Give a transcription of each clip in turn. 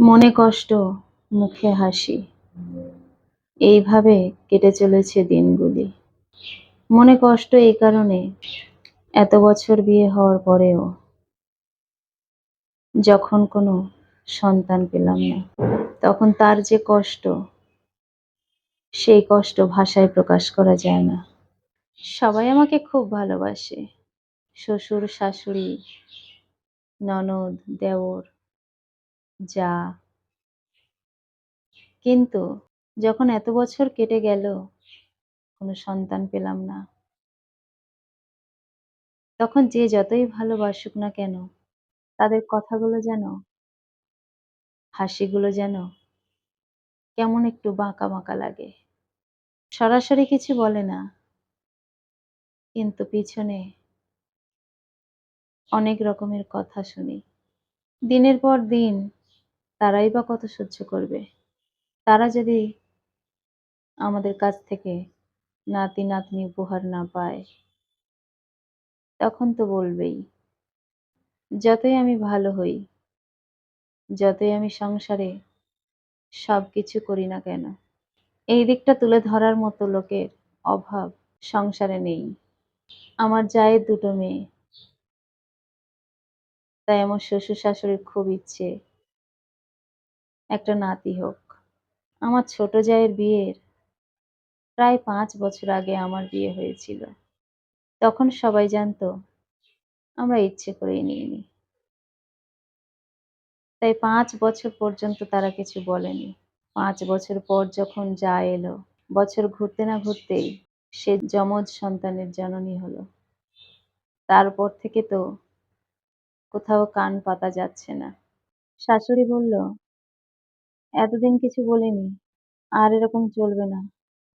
মনে কষ্ট, মুখে হাসি। এইভাবে কেটে চলেছে দিনগুলি। মনে কষ্ট এই কারণে এত বছর বিয়ে হওয়ার পরেও যখন কোনো সন্তান পেলাম না, তখন তার যে কষ্ট, সেই কষ্ট ভাষায় প্রকাশ করা যায় না। সবাই আমাকে খুব ভালোবাসে। শ্বশুর, শাশুড়ি, ননদ, দেওর যা। কিন্তু যখন এত বছর কেটে গেল, কোনো সন্তান পেলাম না। তখন যে যতই ভালোবাসুক না কেন, তাদের কথাগুলো যেন, হাসিগুলো যেন কেমন একটু বাঁকা বাঁকা লাগে। সরাসরি কিছু বলে না। কিন্তু পিছনে অনেক রকমের কথা শুনি। দিনের পর দিন তারাই বা কত সহ্য করবে? তারা যদি আমাদের কাছ থেকে নাতি নাতনি উপহার না পায়, তখন তো বলবেই, যতই আমি ভালো হই, যতই আমি সংসারে সব কিছু করি না কেন, এই দিকটা তুলে ধরার মতো লোকের অভাব সংসারে নেই। আমার জায়ের দুটো মেয়ে, তাই আমার শ্বশুর শাশুড়ির খুব ইচ্ছে। একটা নাতি হোক। আমার ছোট জায়ের বিয়ের প্রায় পাঁচ বছর আগে আমার বিয়ে হয়েছিল। তখন সবাই জানতো, আমরা ইচ্ছে করেই নিইনি। তাই পাঁচ বছর পর্যন্ত তারা কিছু বলেনি। পাঁচ বছর পর যখন যা এলো, বছর ঘুরতে না ঘুরতেই সে যমজ সন্তানের জননী হলো। তারপর থেকে তো কোথাও কান পাতা যাচ্ছে না। শাশুড়ি বলল এতদিন কিছু বলিনি, আর এরকম চলবে না।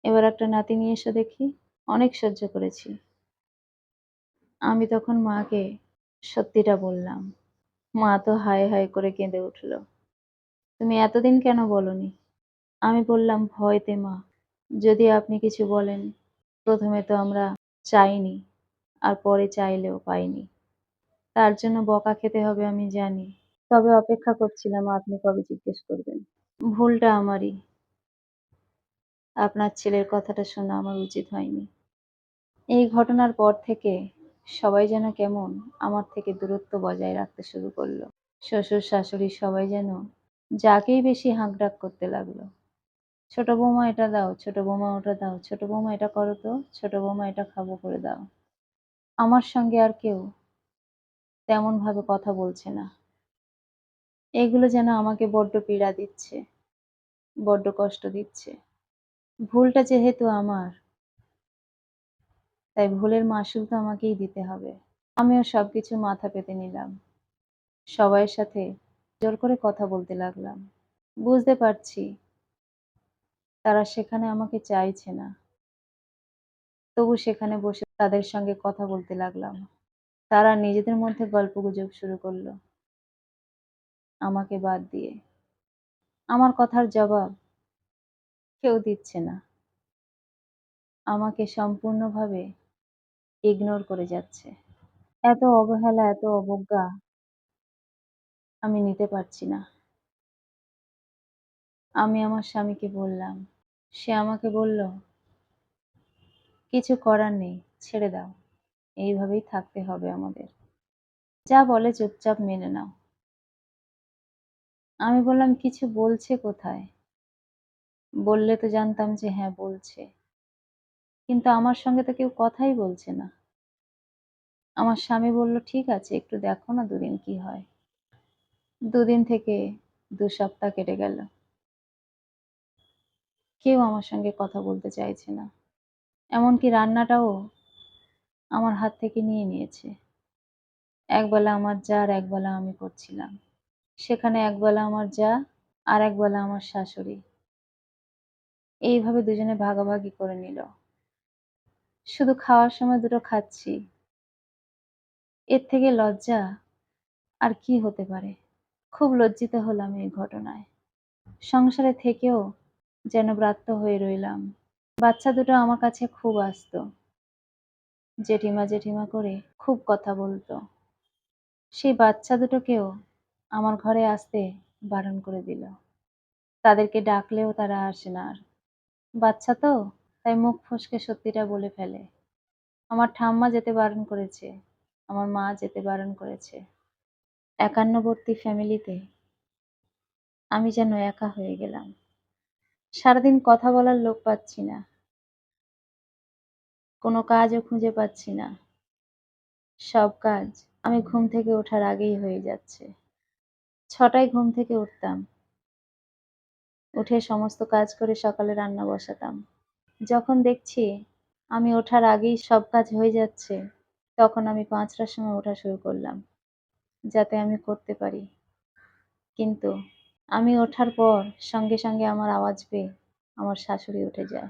এবার একটা নাতি নিয়ে এসো দেখি, অনেক সহ্য করেছি। আমি তখন মাকে সত্যিটা বললাম। মা তো হায় হায় করে কেঁদে উঠল। তুমি এতদিন কেন বলনি? আমি বললাম, ভয়তে মা, যদি আপনি কিছু বলেন, প্রথমে তো আমরা চাইনি, আর পরে চাইলেও পাইনি। তার জন্য বকা খেতে হবে আমি জানি। তবে অপেক্ষা করছিলাম আপনি কবে জিজ্ঞেস করবেন। ভুলটা আমারই। আপনার ছেলের কথাটা শোনা আমার উচিত হয়নি। এই ঘটনার পর থেকে সবাই যেন কেমন, আমার থেকে দূরত্ব বজায় রাখতে শুরু করল। শ্বশুর, শাশুড়ি সবাই যেন যাকেই বেশি হাঁকডাক করতে লাগল। ছোট বৌমা, এটা দাও, ছোট বৌমা, ওটা দাও, ছোট বৌমা, এটা করো তো, ছোট বৌমা, এটা খাব, করে দাও। আমার সঙ্গে আর কেউ তেমনভাবে কথা বলছে না। এগুলো যেন আমাকে বড্ড পীড়া দিচ্ছে। বড্ড কষ্ট দিচ্ছে। ভুলটা যেহেতু আমার, তাই ভুলের মাসুল তো আমাকেই দিতে হবে। আমিও সবকিছু মাথা পেতে নিলাম। সবাইয়ের সাথে জোর করে কথা বলতে লাগলাম। বুঝতে পারছি তারা সেখানে আমাকে চাইছে না। তবু সেখানে বসে তাদের সঙ্গে কথা বলতে লাগলাম। তারা নিজেদের মধ্যে গল্পগুজব শুরু করল। আমাকে বাদ দিয়ে আমার কথার জবাব কেউ দিচ্ছে না। আমাকে সম্পূর্ণভাবে ইগনোর করে যাচ্ছে। এত অবহেলা, এত অবজ্ঞা আমি নিতে পারছি না। আমি আমার স্বামীকে বললাম, সে আমাকে বলল, কিছু করার নেই, ছেড়ে দাও। এইভাবেই থাকতে হবে আমাদের। যা বলে চুপচাপ মেনে নাও। আমি বললাম, কিছু বলছে কোথায়? বললে তো জানতাম যে হ্যাঁ বলছে। কিন্তু আমার সঙ্গে তো কেউ কথাই বলছে না। আমার স্বামী বলল, ঠিক আছে, একটু দেখো না দুদিন কি হয়। দুদিন থেকে দু সপ্তাহ কেটে গেল। কেউ আমার সঙ্গে কথা বলতে চাইছে না। এমনকি রান্নাটাও আমার হাত থেকে নিয়ে নিয়েছে। একবেলা আমার যার একবেলা আমি করছিলাম। সেখানে একবেলা আমার যা, আর একবেলা আমার শাশুড়ি। এইভাবে দুজনে ভাগাভাগি করে নিল। শুধু খাওয়ার সময় দুটো খাচ্ছি। এর থেকে লজ্জা আর কি হতে পারে? খুব লজ্জিত হলাম এই ঘটনায়। সংসারে থেকেও যেন ব্রাত্য হয়ে রইলাম। বাচ্চা দুটো আমার কাছে খুব আসতো। জেঠিমা জেঠিমা করে খুব কথা বলতো। সেই বাচ্চা দুটোকেও আমার ঘরে আসতে বারণ করে দিল। তাদেরকে ডাকলেও তারা আসে না আর। বাচ্চা তো, তাই মুখ ফসকে সত্যিটা বলে ফেলে। আমার ঠাম্মা যেতে বারণ করেছে, আমার মা যেতে বারণ করেছে। একান্নবর্তী ফ্যামিলিতে আমি যেন একা হয়ে গেলাম। সারাদিন কথা বলার লোক পাচ্ছি না। কোনো কাজও খুঁজে পাচ্ছি না। সব কাজ আমি ঘুম থেকে ওঠার আগেই হয়ে যাচ্ছে। ছটায় ঘুম থেকে উঠতাম। উঠে সমস্ত কাজ করে সকালে রান্না বসাতাম। যখন দেখছি আমি ওঠার আগেই সব কাজ হয়ে যাচ্ছে, তখন আমি পাঁচটার সময় ওঠা শুরু করলাম, যাতে আমি করতে পারি। কিন্তু আমি ওঠার পর সঙ্গে সঙ্গে আমার আওয়াজ পেয়ে আমার শাশুড়ি উঠে যায়।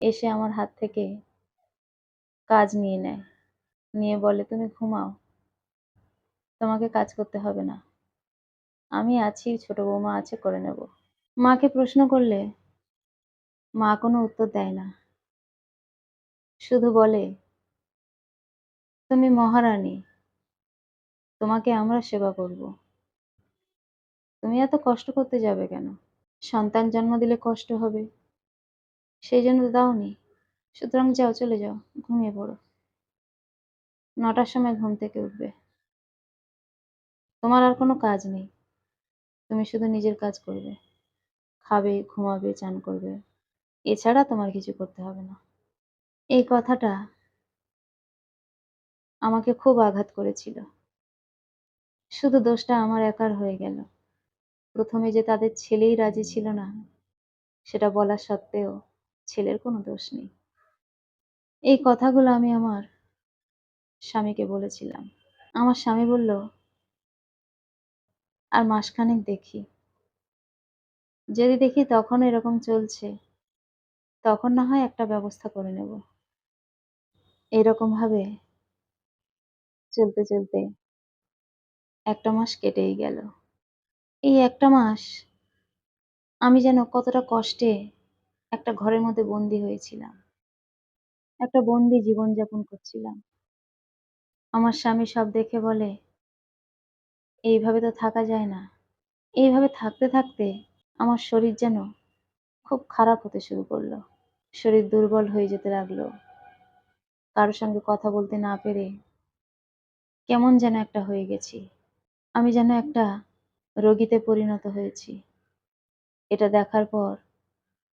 এসে আমার হাত থেকে কাজ নিয়ে নেয়। নিয়ে বলে, তুমি ঘুমাও। তোমাকে কাজ করতে হবে না। আমি আছি, ছোট বৌমা আছে, করে নেব। মাকে প্রশ্ন করলে মা কোনো উত্তর দেয় না। শুধু বলে, তুমি মহারানী, তোমাকে আমরা সেবা করব। তুমি এত কষ্ট করতে যাবে কেন? সন্তান জন্ম দিলে কষ্ট হবে। সেই জন্য দাওনি। সুতরাং যাও, চলে যাও, ঘুমিয়ে পড়ো। নটার সময় ঘুম থেকে উঠবে। তোমার আর কোনো কাজ নেই। তুমি শুধু নিজের কাজ করবে। খাবে, ঘুমাবে, চান করবে। এছাড়া তোমার কিছু করতে হবে না। এই কথাটা আমাকে খুব আঘাত করেছিল। শুধু দোষটা আমার একার হয়ে গেল। প্রথমে যে তাদের ছেলেই রাজি ছিল না, সেটা বলা সত্ত্বেও ছেলের কোনো দোষ নেই। এই কথাগুলো আমি আমার স্বামীকে বলেছিলাম। আমার স্বামী বলল আর মাসখানেক দেখি। যদি দেখি তখন এরকম চলছে, তখন না হয় একটা ব্যবস্থা করে নেব। এরকম ভাবে চলতে চলতে একটা মাস কেটেই গেল। এই একটা মাস আমি যেন কতটা কষ্টে একটা ঘরের মধ্যে বন্দি হয়েছিলাম। একটা বন্দি জীবনযাপন করছিলাম। আমার স্বামী সব দেখে বলে এইভাবে তো থাকা যায় না। এইভাবে থাকতে থাকতে আমার শরীর যেন খুব খারাপ হতে শুরু করল। শরীর দুর্বল হয়ে যেতে লাগল। কারোর সঙ্গে কথা বলতে না পেরে কেমন যেন একটা হয়ে গেছি। আমি যেন একটা রোগীতে পরিণত হয়েছি। এটা দেখার পর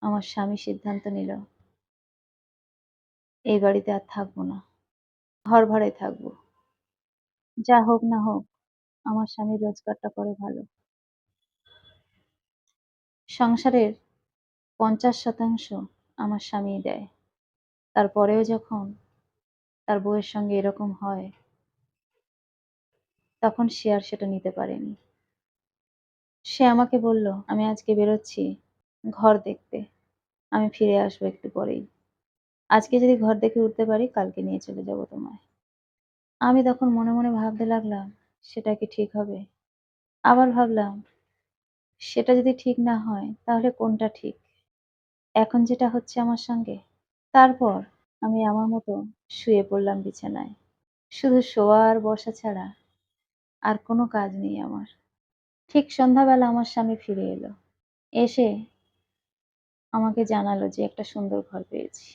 আমার স্বামী সিদ্ধান্ত নিল, এই বাড়িতে আর থাকব না। ঘর ভাড়ায় থাকব। যা হোক না হোক আমার স্বামী রোজগারটা করে ভালো। সংসারের পঞ্চাশ শতাংশ আমার স্বামী দেয়। তারপরেও যখন তার বউয়ের সঙ্গে এরকম হয়, তখন সে আর সেটা নিতে পারেনি। সে আমাকে বলল, আমি আজকে বেরোচ্ছি ঘর দেখতে। আমি ফিরে আসব একটু পরেই। আজকে যদি ঘর দেখে উঠতে পারি, কালকে নিয়ে চলে যাব তোমায়। আমি তখন মনে মনে ভাবতে লাগলাম সেটা কি ঠিক হবে? আবার ভাবলাম, সেটা যদি ঠিক না হয়, তাহলে কোনটা ঠিক? এখন যেটা হচ্ছে আমার সঙ্গে, তারপর আমি আমার মতো শুয়ে পড়লাম বিছানায়। শুধু শোয়া আর বসা ছাড়া আর কোনো কাজ নেই আমার। ঠিক সন্ধ্যাবেলা আমার স্বামী ফিরে এলো। এসে আমাকে জানালো যে একটা সুন্দর ঘর পেয়েছি।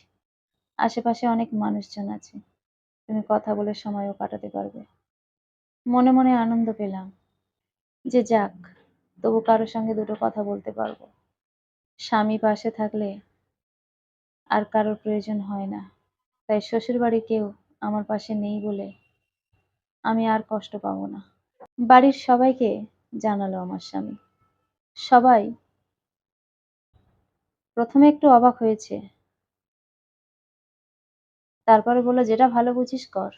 আশেপাশে অনেক মানুষজন আছে। তুমি কথা বলে সময়ও কাটাতে পারবে। মনে মনে আনন্দ পেলাম যে যাক, তবু কারোর সঙ্গে দুটো কথা বলতে পারব। স্বামী পাশে থাকলে আর কারোর প্রয়োজন হয় না। তাই শ্বশুর বাড়ি কেউ আমার পাশে নেই বলে আমি আর কষ্ট পাবো না। বাড়ির সবাইকে জানালো আমার স্বামী। সবাই প্রথমে একটু অবাক হয়েছে। তারপরে বলল, যেটা ভালো বুঝিস কর,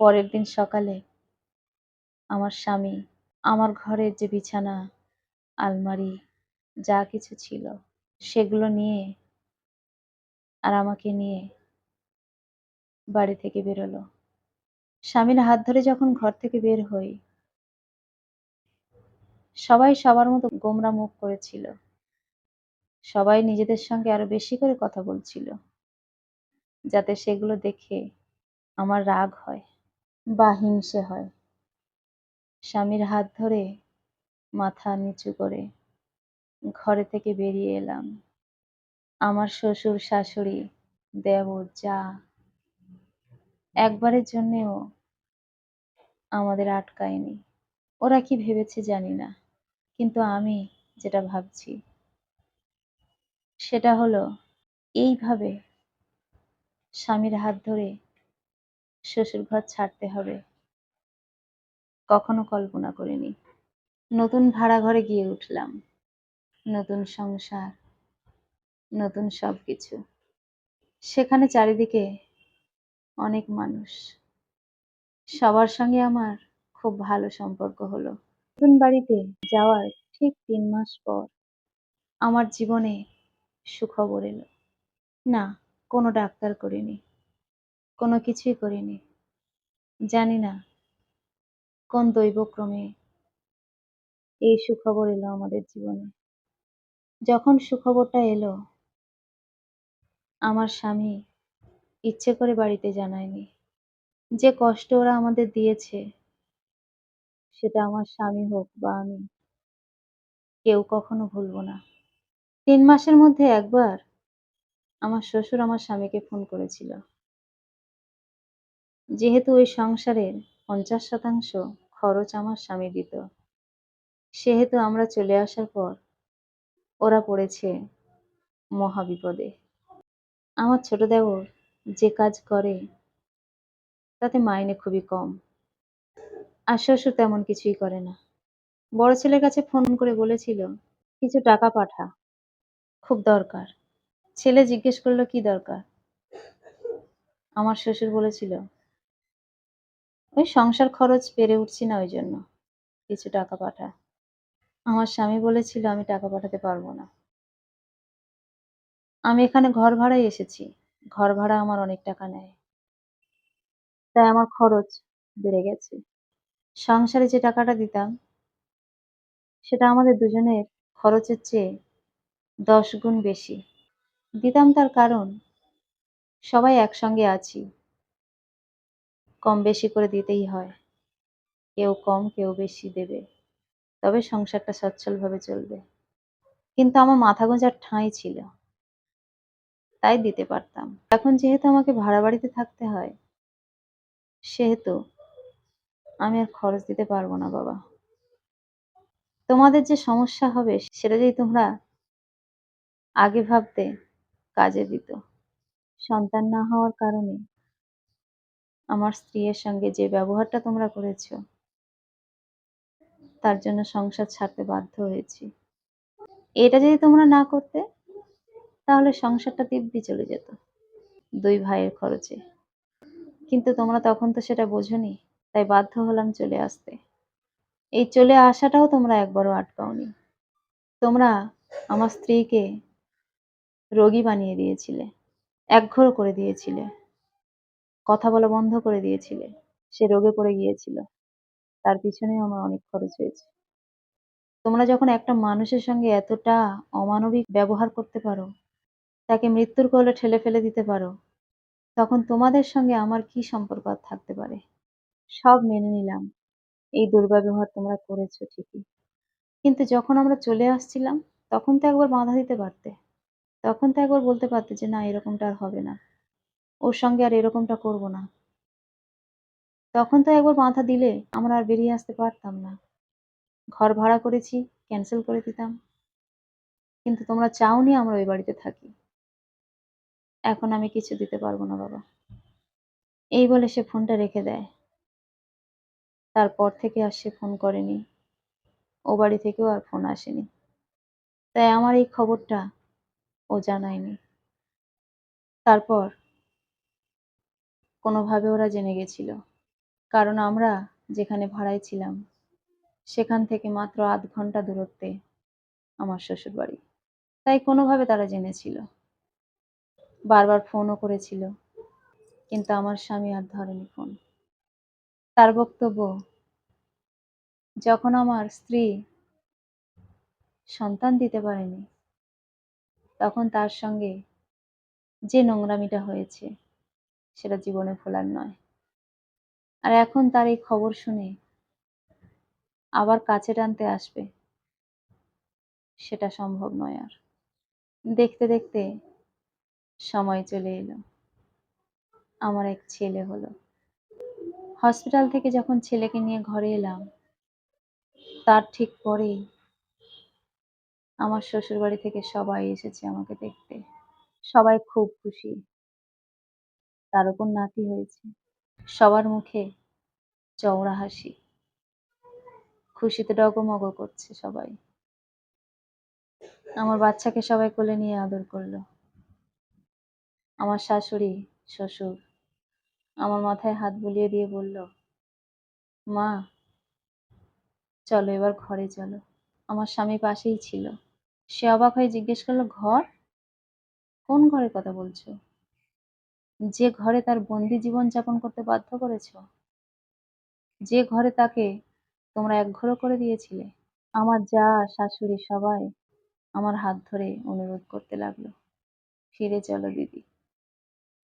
পরের দিন সকালে আমার স্বামী, আমার ঘরের যে বিছানা, আলমারি, যা কিছু ছিল, সেগুলো নিয়ে আর আমাকে নিয়ে বাড়ি থেকে বেরোলো। স্বামীর হাত ধরে যখন ঘর থেকে বের হই, সবাই সবার মতো গোমরা মুখ করেছিল। সবাই নিজেদের সঙ্গে আরও বেশি করে কথা বলছিল, যাতে সেগুলো দেখে আমার রাগ হয়, বা হিংসে হয়। স্বামীর হাত ধরে মাথা নিচু করে ঘরে থেকে বেরিয়ে এলাম। আমার শ্বশুর, শাশুড়ি দেওর যা একবারের জন্যেও আমাদের আটকায়নি। ওরা কি ভেবেছে জানি না, কিন্তু আমি যেটা ভাবছি সেটা হলো এইভাবে স্বামীর হাত ধরে শ্বশুর ঘর ছাড়তে হবে। কখনো কল্পনা করিনি। নতুন ভাড়া ঘরে গিয়ে উঠলাম। নতুন সংসার। নতুন সব কিছু সেখানে চারিদিকে অনেক মানুষ। সবার সঙ্গে আমার খুব ভালো সম্পর্ক হলো। নতুন বাড়িতে যাওয়ার ঠিক তিন মাস পর আমার জীবনে সুখবর এলো। না, কোনো ডাক্তার করিনি। কোনো কিছুই করিনি। জানি না কোন দৈবক্রমে এই সুখবর এলো আমাদের জীবনে? যখন সুখবরটা এলো, আমার স্বামী ইচ্ছে করে বাড়িতে জানায়নি। যে কষ্ট ওরা আমাদের দিয়েছে, সেটা আমার স্বামী হোক বা আমি, কেউ কখনো ভুলবো না। তিন মাসের মধ্যে একবার আমার শ্বশুর আমার স্বামীকে ফোন করেছিল। যেহেতু ওই সংসারের পঞ্চাশ শতাংশ খরচ আমার স্বামী দিত। সেহেতু আমরা চলে আসার পর ওরা পড়েছে মহাবিপদে। আমার ছোট দেওর যে কাজ করে তাতে মাইনে খুবই কম। আর শ্বশুর তেমন কিছুই করে না। বড় ছেলের কাছে ফোন করে বলেছিল, কিছু টাকা পাঠা, খুব দরকার। ছেলে জিজ্ঞেস করল, কি দরকার? আমার শ্বশুর বলেছিল ওই সংসার খরচ পেরে উঠছি না ওই জন্য কিছু টাকা পাঠা। আমার স্বামী বলেছিল, আমি টাকা পাঠাতে পারব না। আমি এখানে ঘর ভাড়ায় এসেছি। ঘর ভাড়া আমার অনেক টাকা নেয়। তাই আমার খরচ বেড়ে গেছে। সংসারে যে টাকাটা দিতাম, সেটা আমাদের দুজনের খরচের চেয়ে দশ গুণ বেশি। দিতাম তার কারণ, সবাই একসঙ্গে আছি। কম বেশি করে দিতেই হয়। কেউ কম, কেউ বেশি দেবে। তবে সংসারটা সচ্ছলভাবে চলবে। কিন্তু আমার মাথা গোঁজার ঠাঁই ছিল। তাই দিতে পারতাম। এখন যেহেতু আমাকে ভাড়া বাড়িতে থাকতে হয়, সেহেতু আমি আর খরচ দিতে পারব না বাবা। তোমাদের যে সমস্যা হবে, সেটা যদি তোমরা আগে ভাবতে কাজে দিত। সন্তান না হওয়ার কারণে আমার স্ত্রীর সঙ্গে যে ব্যবহারটা তোমরা করেছ, তার জন্য সংসার ছাড়তে বাধ্য হয়েছি। এটা যদি তোমরা না করতে, তাহলে সংসারটা দিব্যি চলে যেত, দুই ভাইয়ের খরচে। কিন্তু তোমরা তখন তো সেটা বোঝনি, তাই বাধ্য হলাম চলে আসতে। এই চলে আসাটাও তোমরা একবারও আটকাওনি। তোমরা আমার স্ত্রীকে রোগী বানিয়ে দিয়েছিলে একঘর করে দিয়েছিলে। কথা বলা বন্ধ করে দিয়েছিলে। সে রোগে পড়ে গিয়েছিল। তার পিছনেও আমার অনেক খরচ হয়েছে। তোমরা যখন একটা মানুষের সঙ্গে এতটা অমানবিক ব্যবহার করতে পারো, তাকে মৃত্যুর কোলে ঠেলে ফেলে দিতে পারো, তখন তোমাদের সঙ্গে আমার কি সম্পর্ক আর থাকতে পারে? সব মেনে নিলাম। এই দুর্ব্যবহার তোমরা করেছ ঠিকই। কিন্তু যখন আমরা চলে আসছিলাম, তখন তো একবার বাধা দিতে পারতে। তখন তো একবার বলতে পারতে যে, না, এরকমটা আর হবে না। ওর সঙ্গে আর এরকমটা করব না। তখন তো একবার বাধা দিলে আমরা আর বেরিয়ে আসতে পারতাম না। ঘর ভাড়া করেছি ক্যান্সেল করে দিতাম। কিন্তু তোমরা চাওনি আমরা ওই বাড়িতে থাকি। এখন আমি কিছু দিতে পারব না, বাবা। এই বলে সে ফোনটা রেখে দেয়। তারপর থেকে আর সে ফোন করেনি। ও বাড়ি থেকেও আর ফোন আসেনি। তাই আমার এই খবরটা ও জানায়নি। তারপর কোনোভাবে ওরা জেনে গেছিল। কারণ আমরা যেখানে ভাড়ায় ছিলাম, সেখান থেকে মাত্র আধ ঘণ্টা দূরত্বে আমার শ্বশুর বাড়ি তাই কোনোভাবে তারা জেনেছিল। বারবার ফোনও করেছিল, কিন্তু আমার স্বামী আর ধরেনি ফোন। তার বক্তব্য, যখন আমার স্ত্রী সন্তান দিতে পারেনি, তখন তার সঙ্গে যে নোংরামিটা হয়েছে সেটা জীবনে ভোলার নয়। আর এখন তার এই খবর শুনে আবার কাছে টানতে আসবে, সেটা সম্ভব নয় আর। দেখতে দেখতে সময় চলে এলো। আমার এক ছেলে হলো। হসপিটাল থেকে যখন ছেলেকে নিয়ে ঘরে এলাম, তার ঠিক পরেই আমার শ্বশুর বাড়ি থেকে সবাই এসেছে আমাকে দেখতে। সবাই খুব খুশি। তার উপর নাতি হয়েছে। সবার মুখে চওড়া হাসি। খুশিতে ডগমগ করছে সবাই। আমার বাচ্চাকে সবাই কোলে নিয়ে আদর করল। আমার শাশুড়ি, শ্বশুর আমার মাথায় হাত বুলিয়ে দিয়ে বলল, মা, চলো এবার ঘরে চলো। আমার স্বামী পাশেই ছিল। সে অবাক হয়ে জিজ্ঞেস করল, ঘর? কোন ঘরের কথা বলছো? যে ঘরে তার বন্দি জীবন যাপন করতে বাধ্য করেছ, যে ঘরে তাকে তোমরা একঘরো করে দিয়েছিলে, আমার যা শাশুড়ি সবাই আমার হাত ধরে অনুরোধ করতে লাগল। ফিরে চলো দিদি,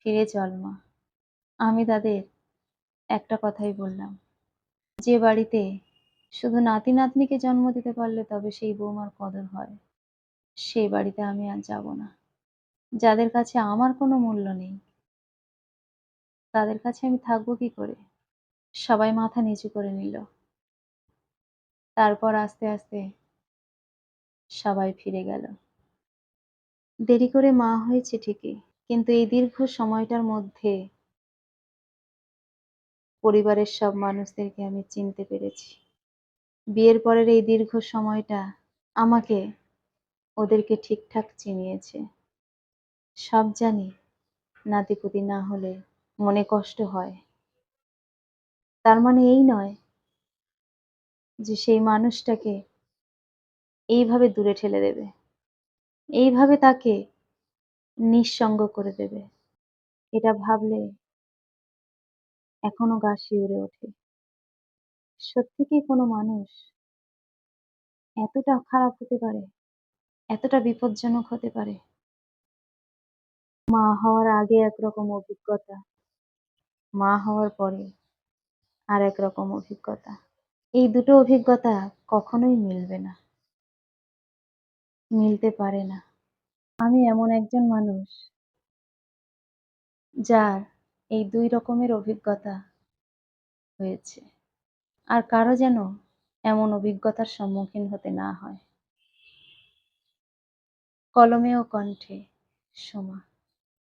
ফিরে চল মা। আমি তাদের একটা কথাই বললাম, যে বাড়িতে শুধু নাতি নাতনিকে জন্ম দিতে পারলে তবে সেই বৌমার কদর হয় সেই বাড়িতে আমি আর যাব না। যাদের কাছে আমার কোনো মূল্য নেই তাদের কাছে আমি থাকব কি করে? সবাই মাথা নিচু করে নিল। তারপর আস্তে আস্তে সবাই ফিরে গেল। দেরি করে মা হয়েছে ঠিকই, কিন্তু এই দীর্ঘ সময়টার মধ্যে পরিবারের সব মানুষদেরকে আমি চিনতে পেরেছি। বিয়ের পরের এই দীর্ঘ সময়টা আমাকে ওদেরকে ঠিকঠাক চিনিয়েছে। সব জানি নাতিপুতি না হলে মনে কষ্ট হয়। তার মানে এই নয় যে সেই মানুষটাকে এইভাবে দূরে ঠেলে দেবে। এইভাবে তাকে নিঃসঙ্গ করে দেবে। এটা ভাবলে এখনও গা শিউরে ওঠে। সত্যি কি কোনো মানুষ এতটা খারাপ হতে পারে? এতটা বিপজ্জনক হতে পারে? মা হওয়ার আগে একরকম অভিজ্ঞতা মা হওয়ার পরে আর একরকম অভিজ্ঞতা। এই দুটো অভিজ্ঞতা কখনোই মিলবে না। মিলতে পারে না। আমি এমন একজন মানুষ যার এই দুই রকমের অভিজ্ঞতা হয়েছে। আর কারও যেন এমন অভিজ্ঞতার সম্মুখীন হতে না হয়। কলমে ও কণ্ঠে সোমা।